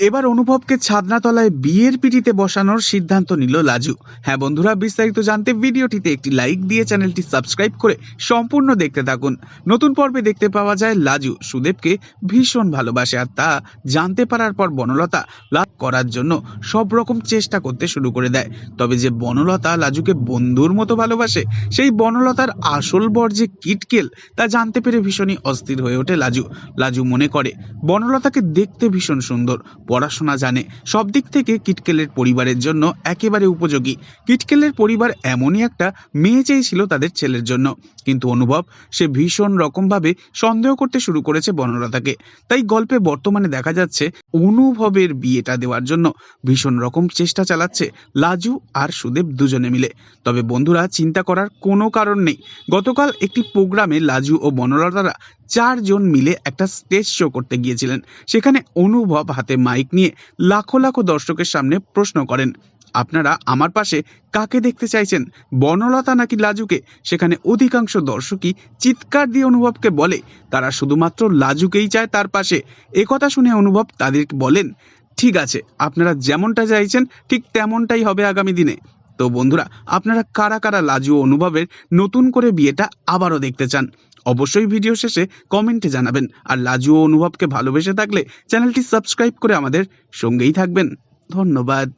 এবার অনুভবকে ছাদনাতলায় বিয়ের পিটিতে বসানোর সিদ্ধান্ত নিল লাজু। হ্যাঁ বন্ধুরা, বিস্তারিত জানতে ভিডিওটিতে একটি লাইক দিয়ে চ্যানেলটি সাবস্ক্রাইব করে সম্পূর্ণ দেখতে থাকুন। নতুন পর্বে দেখতে পাওয়া যায় লাজু। সুদেবকে ভীষণ ভালোবাসে আর তা জানতে পারার পর বনলতা লাভ করার জন্য সব রকম চেষ্টা করতে শুরু করে দেয়। তবে যে বনলতা লাজুকে বন্ধুর মতো ভালোবাসে, সেই বনলতার আসল বর যে কিটকেল, তা জানতে পেরে ভীষণই অস্থির হয়ে ওঠে লাজু। লাজু মনে করে, বনলতাকে দেখতে ভীষণ সুন্দর পড়াশোনা জানে। সব দিক থেকে কিটকেলের পরিবারের জন্য একেবারে উপযোগী। কিটকেলের পরিবার এমনই একটা মেয়ে চেয়েছিল তাদের ছেলের জন্য। কিন্তু অনুভব, সে ভীষণ রকমভাবে সন্দেহ করতে শুরু করেছে বনলতাকে। তাই গল্পে বর্তমানে দেখা যাচ্ছে, অনুভবের বিয়েটা দেওয়ার জন্য ভীষণ রকম চেষ্টা চালাচ্ছে লাজু আর সুদেব দুজনে মিলে। তবে বন্ধুরা, চিন্তা করার কোনো কারণ নেই। গতকাল একটি প্রোগ্রামে লাজু ও বনলতারা চারজন মিলে একটা স্টেজ শো করতে গিয়েছিলেন। সেখানে অনুভব হাতে মাইক নিয়ে লাখো লাখো দর্শকের সামনে প্রশ্ন করেন, আপনারা আমার পাশে কাকে দেখতে চাইছেন? বনলতা নাকি লাজুকে? সেখানে অধিকাংশ দর্শকই চিৎকার দিয়ে অনুভবকে বলে, তারা শুধুমাত্র লাজুকেই চায় তার পাশে। একথা শুনে অনুভব তাদেরকে বলেন, ঠিক আছে, আপনারা যেমনটা চাইছেন, ঠিক তেমনটাই হবে আগামী দিনে। তো বন্ধুরা, আপনারা কারা কারা লাজু অনুভবের নতুন করে বিয়েটা আবারও দেখতে চান? অবশ্যই ভিডিও শেষে কমেন্টে জানাবেন। আর লাজু অনুভবকে ভালোবেসে থাকলে চ্যানেলটি সাবস্ক্রাইব করে আমাদের সঙ্গেই থাকবেন। ধন্যবাদ।